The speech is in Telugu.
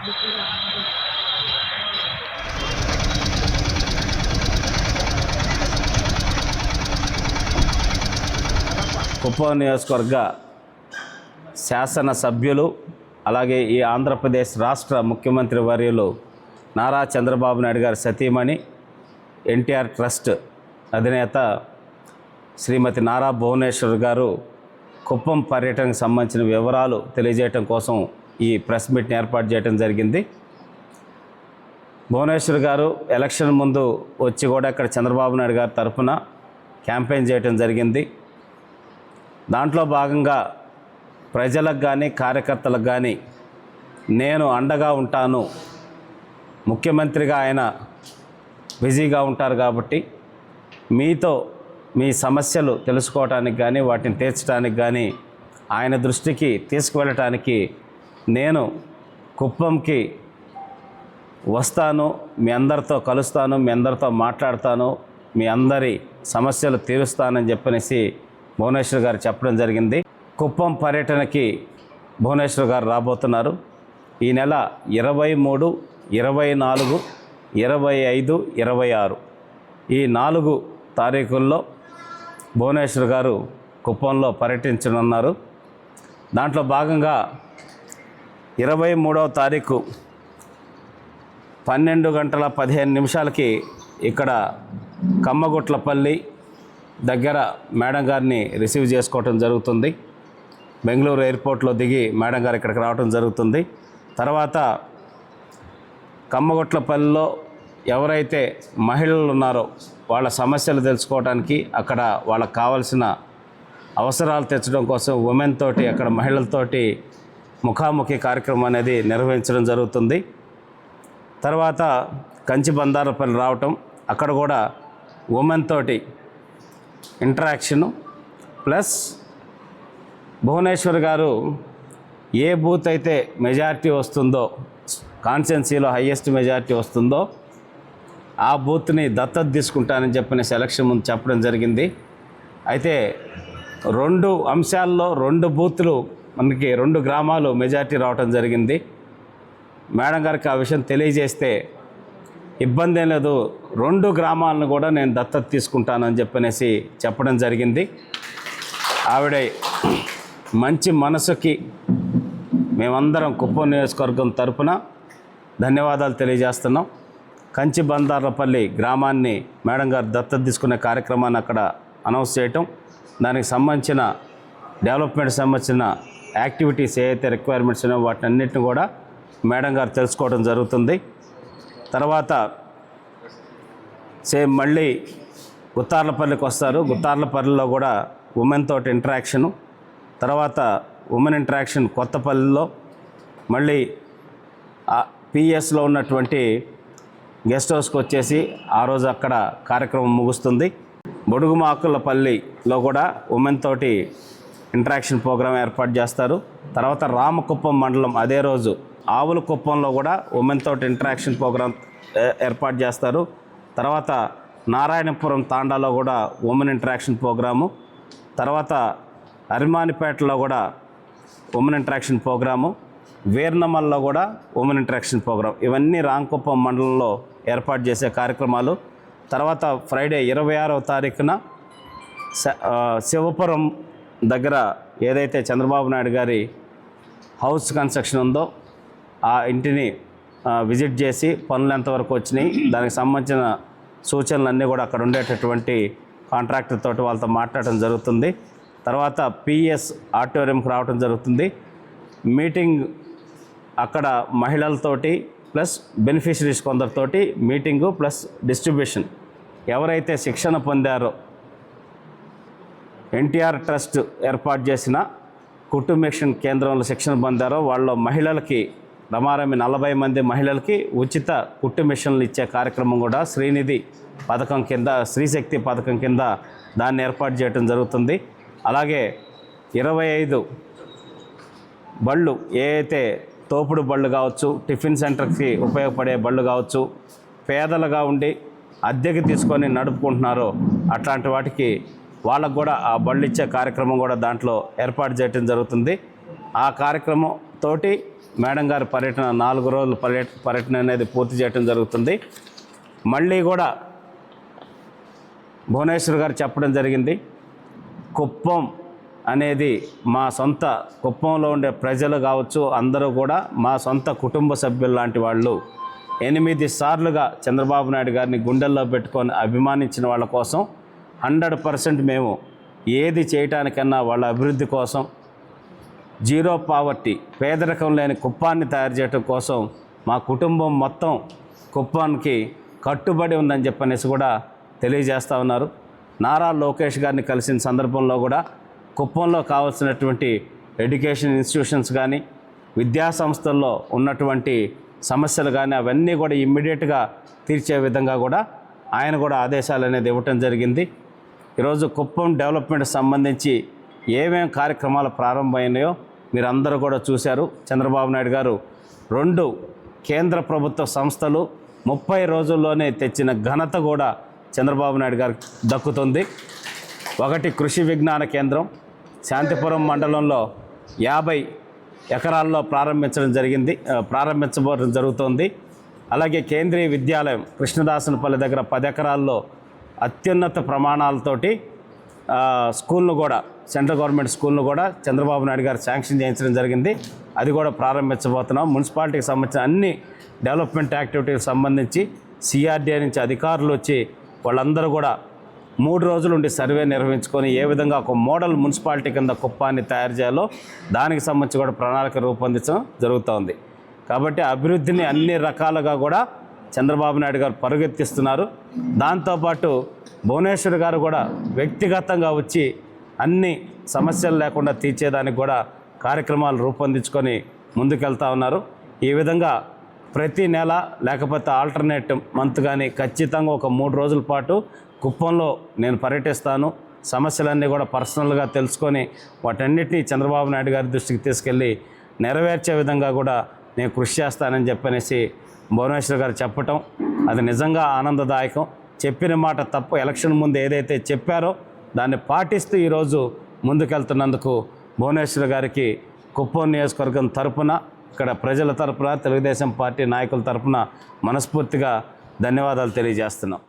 కుప్ప నియోజకవర్గ శాసన సభ్యులు అలాగే ఈ ఆంధ్రప్రదేశ్ రాష్ట్ర ముఖ్యమంత్రి వర్యులు నారా చంద్రబాబు నాయుడు గారి సతీమణి ఎన్టీఆర్ ట్రస్ట్ అధినేత శ్రీమతి నారా భువనేశ్వర్ గారు కుప్పం పర్యటనకు సంబంధించిన వివరాలు తెలియజేయటం కోసం ఈ ప్రెస్ మీట్ని ఏర్పాటు చేయడం జరిగింది. భువనేశ్వర్ గారు ఎలక్షన్ ముందు వచ్చి కూడా ఇక్కడ చంద్రబాబు నాయుడు గారి తరఫున క్యాంపెయిన్ చేయటం జరిగింది. దాంట్లో భాగంగా ప్రజలకు కానీ కార్యకర్తలకు కానీ నేను అండగా ఉంటాను. ముఖ్యమంత్రిగా ఆయన బిజీగా ఉంటారు కాబట్టి మీతో మీ సమస్యలు తెలుసుకోవటానికి కానీ వాటిని తీర్చడానికి కానీ ఆయన దృష్టికి తీసుకువెళ్ళటానికి నేను కుప్పంకి వస్తాను మీ అందరితో కలుస్తాను మీ అందరితో మాట్లాడతాను మీ అందరి సమస్యలు తీరుస్తానని చెప్పనేసి భువనేశ్వర్ గారు చెప్పడం జరిగింది. కుప్పం పర్యటనకి భువనేశ్వర్ గారు రాబోతున్నారు. ఈ నెల ఇరవై మూడు ఇరవై నాలుగు ఇరవై ఐదు ఇరవై ఆరు. ఈ నాలుగు తారీఖుల్లో భువనేశ్వర్ గారు కుప్పంలో పర్యటించనున్నారు. దాంట్లో భాగంగా ఇరవై మూడవ తారీఖు పన్నెండు గంటల పదిహేను నిమిషాలకి ఇక్కడ కమ్మగుట్లపల్లి దగ్గర మేడం గారిని రిసీవ్ చేసుకోవటం జరుగుతుంది. బెంగళూరు ఎయిర్పోర్ట్లో దిగి మేడం గారు ఇక్కడికి రావడం జరుగుతుంది. తర్వాత కమ్మగొట్లపల్లిలో ఎవరైతే మహిళలు ఉన్నారో వాళ్ళ సమస్యలు తెలుసుకోవడానికి అక్కడ వాళ్ళకి కావాల్సిన అవసరాలు తెచ్చడం కోసం ఉమెన్ తోటి అక్కడ మహిళలతోటి ముఖాముఖి కార్యక్రమం అనేది నిర్వహించడం జరుగుతుంది. తర్వాత కంచి బందారపల్లి రావటం అక్కడ కూడా ఉమెన్ తోటి ఇంటరాక్షను ప్లస్ భువనేశ్వర్ గారు ఏ బూత్ అయితే మెజారిటీ వస్తుందో కాన్స్టెన్సీలో హయ్యెస్ట్ మెజారిటీ వస్తుందో ఆ బూత్ని దత్తత తీసుకుంటానని చెప్పిన సెలక్షన్ ముందు చెప్పడం జరిగింది. అయితే రెండు అంశాల్లో రెండు బూత్లు మనకి రెండు గ్రామాలు మెజారిటీ రావటం జరిగింది. మేడం గారికి ఆ విషయం తెలియజేస్తే ఇబ్బంది ఏం లేదు. రెండు గ్రామాలను కూడా నేను దత్తత తీసుకుంటానని చెప్పనేసి చెప్పడం జరిగింది. ఆవిడ మంచి మనసుకి మేమందరం కుప్పం నియోజకవర్గం తరపున ధన్యవాదాలు తెలియజేస్తున్నాం. కంచి బందార్లపల్లి గ్రామాన్ని మేడం గారు దత్తత తీసుకునే కార్యక్రమాన్ని అక్కడ అనౌన్స్ చేయటం దానికి సంబంధించిన డెవలప్మెంట్ సంబంధించిన యాక్టివిటీస్ ఏవైతే రిక్వైర్మెంట్స్ ఉన్నాయో వాటిని అన్నింటిని కూడా మేడం గారు తెలుసుకోవడం జరుగుతుంది. తర్వాత సేమ్ మళ్ళీ గుత్తార్లపల్లికి వస్తారు. గుత్తార్లపల్లిలో కూడా ఉమెన్ తోటి ఇంటరాక్షను తర్వాత ఉమెన్ ఇంటరాక్షన్ కొత్తపల్లిలో మళ్ళీ పిఎస్లో ఉన్నటువంటి గెస్ట్ హౌస్కి వచ్చేసి ఆ రోజు అక్కడ కార్యక్రమం ముగుస్తుంది. బొడుగుమాకులపల్లిలో కూడా ఉమెన్ తోటి ఇంటరాక్షన్ ప్రోగ్రాం ఏర్పాటు చేస్తారు. తర్వాత రామకుప్పం మండలం అదే రోజు ఆవుల కుప్పంలో కూడా ఉమెన్ తోటి ఇంటరాక్షన్ ప్రోగ్రామ్ ఏ- ఏర్పాటు చేస్తారు. తర్వాత నారాయణపురం తాండాలో కూడా ఉమెన్ ఇంటరాక్షన్ ప్రోగ్రాము. తర్వాత అరిమానిపేటలో కూడా ఉమెన్ ఇంటరాక్షన్ ప్రోగ్రాము. వీర్నమల్లో కూడా ఉమెన్ ఇంటరాక్షన్ ప్రోగ్రామ్ ఇవన్నీ రాంకుప్పం మండలంలో ఏర్పాటు చేసే కార్యక్రమాలు. తర్వాత ఫ్రైడే ఇరవై ఆరవ తారీఖున శివపురం దగ్గర ఏదైతే చంద్రబాబు నాయుడు గారి హౌస్ కన్స్ట్రక్షన్ ఉందో ఆ ఇంటిని విజిట్ చేసి పనులు ఎంతవరకు వచ్చినాయి దానికి సంబంధించిన సూచనలన్నీ కూడా అక్కడ ఉండేటటువంటి కాంట్రాక్టర్ తోటి వాళ్ళతో మాట్లాడటం జరుగుతుంది. తర్వాత పిఎస్ ఆడిటోరియంకి రావడం జరుగుతుంది. మీటింగ్ అక్కడ మహిళలతోటి ప్లస్ బెనిఫిషరీస్ కొందరితోటి మీటింగు ప్లస్ డిస్ట్రిబ్యూషన్. ఎవరైతే శిక్షణ పొందారో ఎన్టీఆర్ ట్రస్ట్ ఏర్పాటు చేసిన కుటుంబేషన్ కేంద్రంలో శిక్షణ పొందారో వాళ్ళ మహిళలకి రమారమి నలభై మంది మహిళలకి ఉచిత కుట్టు మిషన్లు ఇచ్చే కార్యక్రమం కూడా శ్రీనిధి పథకం కింద స్త్రీశక్తి పథకం కింద దాన్ని ఏర్పాటు చేయడం జరుగుతుంది. అలాగే ఇరవై ఐదు బళ్ళు ఏ అయితే తోపుడు బళ్ళు కావచ్చు టిఫిన్ సెంటర్కి ఉపయోగపడే బళ్ళు కావచ్చు పేదలుగా ఉండి అద్దెకి తీసుకొని నడుపుకుంటున్నారో అట్లాంటి వాటికి వాళ్ళకు కూడా ఆ బళ్ళు ఇచ్చే కార్యక్రమం కూడా దాంట్లో ఏర్పాటు చేయడం జరుగుతుంది. ఆ కార్యక్రమం తోటి మేడం గారి పర్యటన నాలుగు రోజుల పర్యట పర్యటన అనేది పూర్తి చేయడం జరుగుతుంది. మళ్ళీ కూడా భువనేశ్వర్ గారు చెప్పడం జరిగింది. కుప్పం అనేది మా సొంత కుప్పంలో ఉండే ప్రజలు కావచ్చు అందరూ కూడా మా సొంత కుటుంబ సభ్యులు లాంటి వాళ్ళు ఎనిమిది సార్లుగా చంద్రబాబు నాయుడు గారిని గుండెల్లో పెట్టుకొని అభిమానించిన వాళ్ళ కోసం హండ్రెడ్ పర్సెంట్ మేము ఏది చేయటానికన్నా వాళ్ళ అభివృద్ధి కోసం జీరో పావర్టీ పేదరికం లేని కుప్పాన్ని తయారు చేయడం కోసం మా కుటుంబం మొత్తం కుప్పానికి కట్టుబడి ఉందని చెప్పనేసి కూడా తెలియజేస్తూ ఉన్నారు. నారా లోకేష్ గారిని కలిసిన సందర్భంలో కూడా కుప్పంలో కావాల్సినటువంటి ఎడ్యుకేషన్ ఇన్స్టిట్యూషన్స్ కానీ విద్యా సంస్థల్లో ఉన్నటువంటి సమస్యలు కానీ అవన్నీ కూడా ఇమ్మీడియట్గా తీర్చే విధంగా కూడా ఆయన కూడా ఆదేశాలు అనేది ఇవ్వటం జరిగింది. ఈరోజు కుప్పం డెవలప్మెంట్ సంబంధించి ఏమేం కార్యక్రమాలు ప్రారంభమైనాయో మీరందరూ కూడా చూశారు. చంద్రబాబు నాయుడు గారు రెండు కేంద్ర ప్రభుత్వ సంస్థలు ముప్పై రోజుల్లోనే తెచ్చిన ఘనత కూడా చంద్రబాబు నాయుడు గారికి దక్కుతుంది. ఒకటి కృషి విజ్ఞాన కేంద్రం శాంతిపురం మండలంలో యాభై ఎకరాల్లో ప్రారంభించడం జరిగింది ప్రారంభించబోవడం జరుగుతోంది. అలాగే కేంద్రీయ విద్యాలయం కృష్ణదాసునిపల్లి దగ్గర పది ఎకరాల్లో అత్యున్నత ప్రమాణాలతోటి స్కూల్ను కూడా సెంట్రల్ గవర్నమెంట్ స్కూల్ను కూడా చంద్రబాబు నాయుడు గారు శాంక్షన్ చేయించడం జరిగింది. అది కూడా ప్రారంభించబోతున్నాం. మున్సిపాలిటీకి సంబంధించిన అన్ని డెవలప్మెంట్ యాక్టివిటీకి సంబంధించి సిఆర్డీఏ నుంచి అధికారులు వచ్చి వాళ్ళందరూ కూడా మూడు రోజులు ఉండి సర్వే నిర్వహించుకొని ఏ విధంగా ఒక మోడల్ మున్సిపాలిటీ కింద కుప్పాన్ని తయారు చేయాలో దానికి సంబంధించి కూడా ప్రణాళిక రూపొందించడం జరుగుతోంది. కాబట్టి అభివృద్ధిని అన్ని రకాలుగా కూడా చంద్రబాబు నాయుడు గారు పరుగెత్తిస్తున్నారు. దాంతోపాటు భువనేశ్వర్ గారు కూడా వ్యక్తిగతంగా వచ్చి అన్ని సమస్యలు లేకుండా తీర్చేదానికి కూడా కార్యక్రమాలు రూపొందించుకొని ముందుకెళ్తా ఉన్నారు. ఈ విధంగా ప్రతి నెల లేకపోతే ఆల్టర్నేట్ మంత్ కానీ ఖచ్చితంగా ఒక మూడు రోజుల పాటు కుప్పంలో నేను పర్యటిస్తాను. సమస్యలన్నీ కూడా పర్సనల్గా తెలుసుకొని వాటన్నిటినీ చంద్రబాబు నాయుడు గారి దృష్టికి తీసుకెళ్ళి నెరవేర్చే విధంగా కూడా నేను కృషి చేస్తానని చెప్పనేసి భువనేశ్వర్ గారు చెప్పటం అది నిజంగా ఆనందదాయకం. చెప్పిన మాట తప్పు. ఎలక్షన్ ముందు ఏదైతే చెప్పారో దాన్ని పాటిస్తూ ఈరోజు ముందుకెళ్తున్నందుకు భువనేశ్వర్ గారికి కుప్పం నియోజకవర్గం తరపున ఇక్కడ ప్రజల తరపున తెలుగుదేశం పార్టీ నాయకుల తరపున మనస్ఫూర్తిగా ధన్యవాదాలు తెలియజేస్తున్నాం.